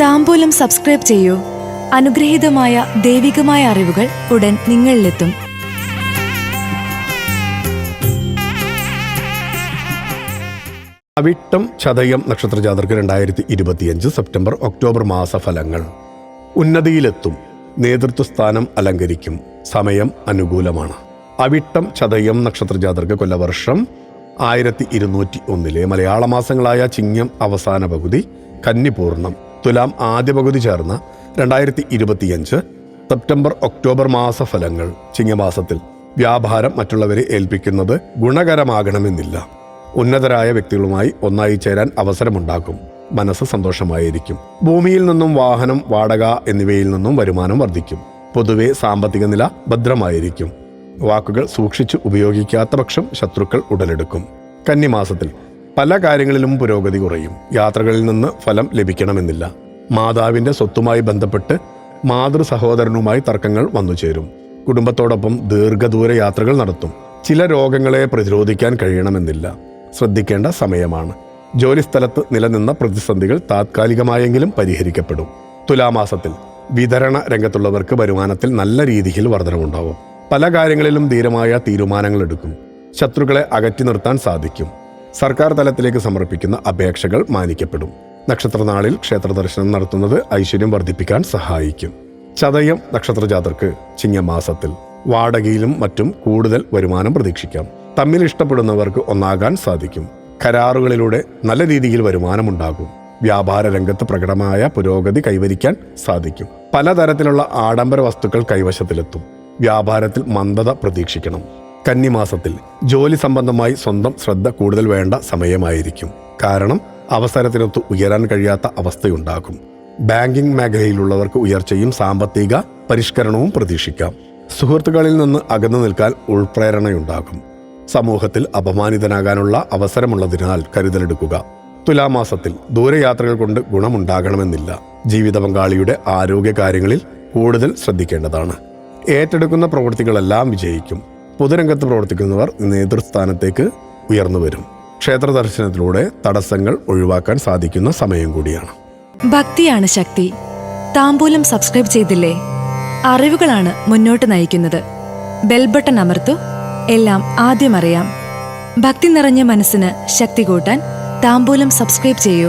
താമ്പൂലം subscribe ചെയ്യൂ. അനുഗ്രഹീതമായ ദൈവികമായ അറിവുകൾ ഉടൻ നിങ്ങളിലെത്തും. അവിട്ടം ചതയം നക്ഷത്ര നക്ഷത്രജാതർക്ക് രണ്ടായിരത്തി ഇരുപത്തിയഞ്ച് സെപ്റ്റംബർ ഒക്ടോബർ മാസ ഫലങ്ങൾ ഉന്നതിയിലെത്തും. നേതൃത്വ സ്ഥാനം അലങ്കരിക്കും. സമയം അനുകൂലമാണ്. അവിട്ടം ചതയം നക്ഷത്ര നക്ഷത്രജാതർക്ക് കൊല്ലവർഷം ആയിരത്തി ഇരുന്നൂറ്റി ഒന്നിലെ മലയാള മാസങ്ങളായ ചിങ്ങം അവസാന പകുതി കന്നിപൂർണം തുലാം ആദ്യ പകുതി ചേർന്ന രണ്ടായിരത്തി ഇരുപത്തിയഞ്ച് സെപ്റ്റംബർ ഒക്ടോബർ മാസ ഫലങ്ങൾ ചിങ്ങമാസത്തിൽ വ്യാപാരം മറ്റുള്ളവരെ ഏൽപ്പിക്കുന്നത് ഗുണകരമാകണമെന്നില്ല. ഉന്നതരായ വ്യക്തികളുമായി ഒന്നായി ചേരാൻ അവസരമുണ്ടാക്കും. മനസ്സ് സന്തോഷമായിരിക്കും. ഭൂമിയിൽ നിന്നും വാഹനം വാടക എന്നിവയിൽ നിന്നും വരുമാനം വർദ്ധിക്കും. പൊതുവെ സാമ്പത്തിക നില ഭദ്രമായിരിക്കും. വാക്കുകൾ സൂക്ഷിച്ചു ഉപയോഗിക്കാത്ത പക്ഷം ശത്രുക്കൾ ഉടലെടുക്കും. കന്നിമാസത്തിൽ പല കാര്യങ്ങളിലും പുരോഗതി കുറയും. യാത്രകളിൽ നിന്ന് ഫലം ലഭിക്കണമെന്നില്ല. മാതാവിന്റെ സ്വത്തുമായി ബന്ധപ്പെട്ട് മാതൃ സഹോദരനുമായി തർക്കങ്ങൾ വന്നു ചേരും. കുടുംബത്തോടൊപ്പം ദീർഘദൂര യാത്രകൾ നടത്തും. ചില രോഗങ്ങളെ പ്രതിരോധിക്കാൻ കഴിയണമെന്നില്ല. ശ്രദ്ധിക്കേണ്ട സമയമാണ്. ജോലിസ്ഥലത്ത് നിലനിന്ന പ്രതിസന്ധികൾ താത്കാലികമായെങ്കിലും പരിഹരിക്കപ്പെടും. തുലാമാസത്തിൽ വിതരണ രംഗത്തുള്ളവർക്ക് വരുമാനത്തിൽ നല്ല രീതിയിൽ വർധനമുണ്ടാവും പല കാര്യങ്ങളിലും ധീരമായ തീരുമാനങ്ങൾ എടുക്കും. ശത്രുക്കളെ അകറ്റി നിർത്താൻ സാധിക്കും. സർക്കാർ തലത്തിലേക്ക് സമർപ്പിക്കുന്ന അപേക്ഷകൾ മാനിക്കപ്പെടും. നക്ഷത്രനാളിൽ ക്ഷേത്ര ദർശനം നടത്തുന്നത് ഐശ്വര്യം വർദ്ധിപ്പിക്കാൻ സഹായിക്കും. ചതയം നക്ഷത്രജാതർക്ക് ചിങ്ങമാസത്തിൽ വാടകയിലും മറ്റും കൂടുതൽ വരുമാനം പ്രതീക്ഷിക്കാം. തമ്മിൽ ഇഷ്ടപ്പെടുന്നവർക്ക് ഒന്നാകാൻ സാധിക്കും. കരാറുകളിലൂടെ നല്ല രീതിയിൽ വരുമാനമുണ്ടാകും. വ്യാപാര രംഗത്ത് പ്രകടമായ പുരോഗതി കൈവരിക്കാൻ സാധിക്കും. പലതരത്തിലുള്ള ആഡംബര വസ്തുക്കൾ കൈവശത്തിലെത്തും. വ്യാപാരത്തിൽ മന്ദത പ്രതീക്ഷിക്കണം. കന്നിമാസത്തിൽ ജോലി സംബന്ധമായി സ്വന്തം ശ്രദ്ധ കൂടുതൽ വേണ്ട സമയമായിരിക്കും. കാരണം അവസരത്തിനൊത്ത് ഉയരാൻ കഴിയാത്ത അവസ്ഥയുണ്ടാകും. ബാങ്കിംഗ് മേഖലയിലുള്ളവർക്ക് ഉയർച്ചയും സാമ്പത്തിക പരിഷ്കരണവും പ്രതീക്ഷിക്കാം. സുഹൃത്തുക്കളിൽ നിന്ന് അകന്നു നിൽക്കാൻ ഉൾപ്രേരണയുണ്ടാകും. സമൂഹത്തിൽ അപമാനിതനാകാനുള്ള അവസരമുള്ളതിനാൽ കരുതലെടുക്കുക. തുലാമാസത്തിൽ ദൂരയാത്രകൾ കൊണ്ട് ഗുണമുണ്ടാകണമെന്നില്ല. ജീവിത പങ്കാളിയുടെ ആരോഗ്യകാര്യങ്ങളിൽ കൂടുതൽ ശ്രദ്ധിക്കേണ്ടതാണ്. ഏറ്റെടുക്കുന്ന പ്രവൃത്തികളെല്ലാം വിജയിക്കും. പൊതുരംഗത്ത് പ്രവർത്തിക്കുന്നവർ നേതൃസ്ഥാനത്തേക്ക് ഉയർന്നു വരും. ക്ഷേത്ര ദർശനത്തിലൂടെ തടസ്സങ്ങൾ ഒഴിവാക്കാൻ സാധിക്കുന്ന സമയം കൂടിയാണ്. ഭക്തിയാണ് ശക്തി. താമ്പൂലം സബ്സ്ക്രൈബ് ചെയ്തില്ലേ? അറിവുകളാണ് മുന്നോട്ട് നയിക്കുന്നത്. ബെൽബട്ടൺ അമർത്തു. എല്ലാം ആദ്യം അറിയാം. ഭക്തി നിറഞ്ഞ മനസ്സിന് ശക്തി കൂട്ടാൻ താമ്പൂലം സബ്സ്ക്രൈബ് ചെയ്യൂ.